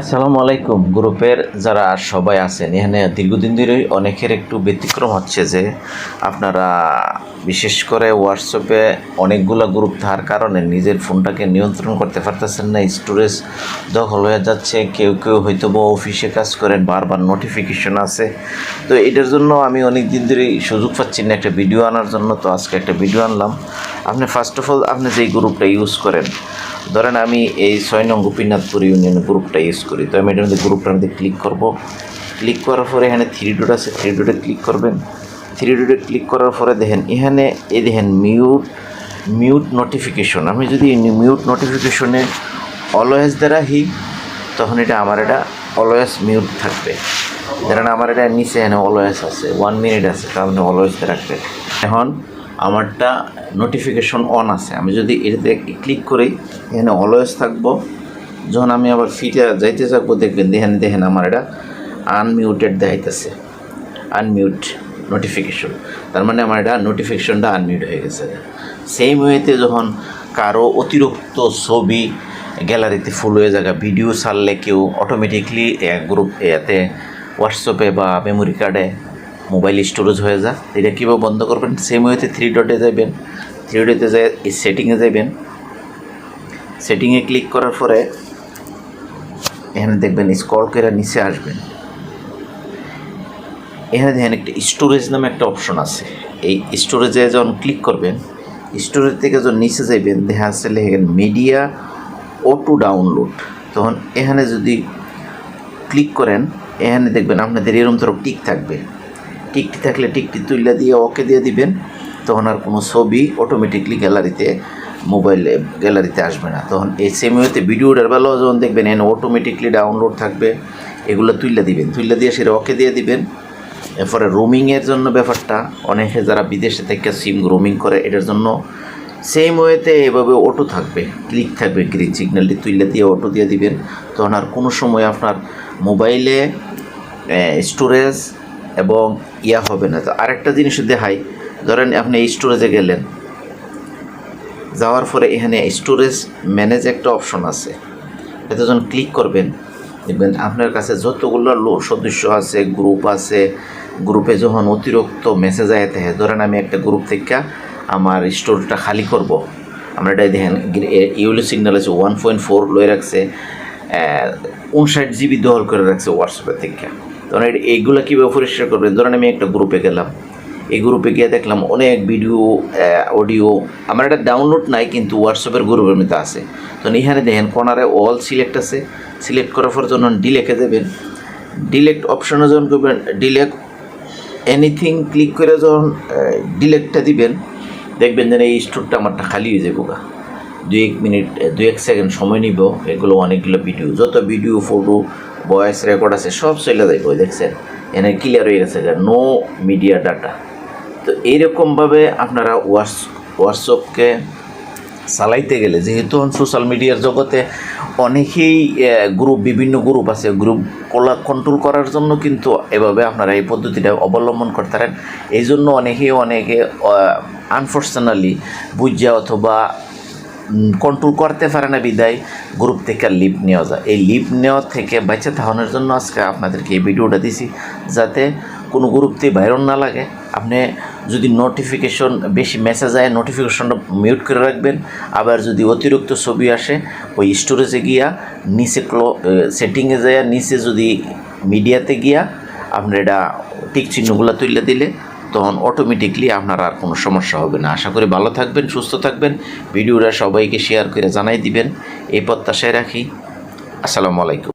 আসসালামু আলাইকুম। গ্রুপের যারা সবাই আছেন, এখানে দীর্ঘদিন ধরেই অনেকের একটু ব্যতিক্রম হচ্ছে যে আপনারা বিশেষ করে হোয়াটসঅ্যাপে অনেকগুলো গ্রুপ থাকার কারণে নিজের ফোনটাকে নিয়ন্ত্রণ করতে পারতেছেন না স্টোরেজ দখল হয়ে যাচ্ছে, কেউ কেউ হয়তো বা অফিসে কাজ করেন, বারবার নোটিফিকেশন আছে। তো এটার জন্য আমি অনেক দিন ধরেই সুযোগ পাচ্ছি না একটা ভিডিও আনার জন্য, তো আজকে একটা ভিডিও আনলাম। আপনি ফার্স্ট অফ অল আপনি যেই গ্রুপটা ইউজ করেন ধরেন আমি এই ছয় নং গোপীনাথপুর ইউনিয়ন গ্রুপটা ইউজ করি, তো আমি এটার মধ্যে গ্রুপটার মধ্যে ক্লিক করব। ক্লিক করার পরে এখানে থ্রি ডট আছে থ্রি ডটে ক্লিক করবেন। থ্রি ডটে ক্লিক করার পরে দেখেন, এখানে এই দেখেন মিউট মিউট নোটিফিকেশন আমি যদি মিউট নোটিফিকেশনে অলওয়েজ দ্বারা হি তখন এটা আমার এটা অলওয়েজ মিউট থাকবে। ধরেন আমার এটা নিচে এখানে অলওয়েজ আছে ওয়ান মিনিট আছে, তার মানে অলওয়েজ রাখবে এখন আমারটা নোটিফিকেশন অন আছে। আমি যদি এটাতে ক্লিক করি, এখানে অলওয়েজ থাকব। যখন আমি আবার ফিটে যাইতে থাকব, দেখবেন দেখেন দেখেন আমার এটা আনমিউটেড দেখাইতেছে। আনমিউট নোটিফিকেশন তার মানে আমার এটা নোটিফিকেশনটা আনমিউট হয়ে গেছে। সেম ওয়েতে যখন কারও অতিরিক্ত ছবি গ্যালারিতে ফুল হয়ে যাবে ভিডিও ছাড়লে কেউ অটোমেটিকলি গ্রুপ এতে হোয়াটসঅ্যাপে বা মেমোরি কার্ডে মোবাইল স্টোরেজ হয়ে যায় এটা কীভাবে বন্ধ করবেন? সেম ওয়েতে থ্রি ডটে যাবেন। থ্রি ডটে যায় সেটিংয়ে যাবেন। সেটিংয়ে ক্লিক করার পরে এখানে দেখবেন স্কল করে নিচে আসবেন। এখানে দেখেন একটা স্টোরেজ নামে একটা অপশন আছে। এই স্টোরেজে যখন ক্লিক করবেন স্টোরেজ থেকে যখন নিচে যাইবেন, দেখা যাচ্ছে লেখেন মিডিয়া অটো ডাউনলোড তখন এখানে যদি ক্লিক করেন, এখানে দেখবেন আপনাদের এরম ধরো টিক থাকবে। টিকটি থাকলে টিকটি তুলে দিয়ে ওকে দিয়ে দিবেন, তখন আর কোনো ছবি অটোমেটিকলি গ্যালারিতে মোবাইলে গ্যালারিতে আসবে না। তখন এই সেমিওতে ভিডিওটার বেলাও যখন দেখবেন, এখানে অটোমেটিকলি ডাউনলোড থাকবে, এগুলো তুলে দিবেন। তুলে দিয়ে সেটা ওকে দিয়ে দিবেন। এরপরে রোমিংয়ের জন্য ব্যাপারটা, অনেকে যারা বিদেশে থেকে সিম রোমিং করে, এটার জন্য সেম ওয়েতে এভাবে অটো থাকবে ক্লিক থাকবে গ্রিন সিগন্যালটি তুলে দিয়ে অটো দিয়ে দিবেন। তখন আর কোনো সময় আপনার মোবাইলে স্টোরেজ এবং ইয়া হবে না। তো আরেকটা জিনিস দেখাই। ধরেন আপনি এই স্টোরেজে গেলেন। যাওয়ার পরে এখানে স্টোরেজ ম্যানেজ একটা অপশন আছে। এতে যখন ক্লিক করবেন, দেখবেন আপনার কাছে যতগুলো লো সদস্য আছে গ্রুপ আছে গ্রুপে যখন অতিরিক্ত মেসেজ আয় থাকে, ধরেন আমি একটা গ্রুপ থেকে আমার স্টোরটা খালি করব। আমরা এটাই দেখেন ইউলো সিগন্যাল আছে ওয়ান পয়েন্ট ফোর লয়ে রাখছে উনষাট জিবি দখল করে রাখছে হোয়াটসঅ্যাপের থেকে। তখন এইগুলো কীভাবে পরিষ্কার করবেন? ধরেন আমি একটা গ্রুপে গেলাম। এই গ্রুপে গিয়ে দেখলাম অনেক ভিডিও অডিও আমার এটা ডাউনলোড নাই কিন্তু হোয়াটসঅ্যাপের গ্রুপের মধ্যে আছে। তো এখানে দেখেন কর্নারে অল সিলেক্ট আছে। সিলেক্ট করার পর যখন ডিলেকে দেবেন ডিলেক্ট অপশনে যখন করবেন ডিলেক্ট এনিথিং ক্লিক করে যখন ডিলেক্টটা দিবেন, দেখবেন যেন এই স্টোরটা আমারটা খালি হয়ে যাব গা। দুই এক মিনিট দুই এক সেকেন্ড সময় নিব। এগুলো অনেকগুলো ভিডিও যত ভিডিও ফটো ভয়েস রেকর্ড আছে, সব চলে যাইব দেখছেন? এনে ক্লিয়ার হয়ে গেছে যে নো মিডিয়া ডাটা তো এইরকমভাবে আপনারা হোয়াটস হোয়াটসঅ্যাপকে চালাইতে গেলে, যেহেতু সোশ্যাল মিডিয়ার জগতে অনেকেই গ্রুপ বিভিন্ন গ্রুপ আছে গ্রুপ কোলা কন্ট্রোল করার জন্য কিন্তু এভাবে আপনারা এই পদ্ধতিটা অবলম্বন করতে পারেন। এই জন্য অনেকেই অনেকে আনফর্চুনেটলি বুঝা অথবা কন্ট্রোল করতে পারে না বিদায় গ্রুপ থেকে লিপ নেওয়া যায়। এই লিপ নেওয়া থেকে বাচ্চা থাকানোর জন্য আজকে আপনাদেরকে এই ভিডিওটা দিছি, যাতে কোনো গ্রুপতে বাইরন না লাগে। আপনি যদি নোটিফিকেশন বেশি মেসেজ আয় নোটিফিকেশনটা মিউট করে রাখবেন, আবার যদি অতিরিক্ত ছবি আসে, ওই স্টোরেজে গিয়া, নিচে ক্লো সেটিংয়ে যায় নিচে যদি মিডিয়াতে গিয়া, আপনার এটা টিক চিহ্নগুলো তুলে দিলে তখন অটোমেটিকলি আপনার আর কোনো সমস্যা হবে না। আশা করি ভালো থাকবেন, সুস্থ থাকবেন। ভিডিওটা সবাইকে শেয়ার করে জানাই দিবেন। এই প্রত্যাশায় রাখি। আসসালামু আলাইকুম।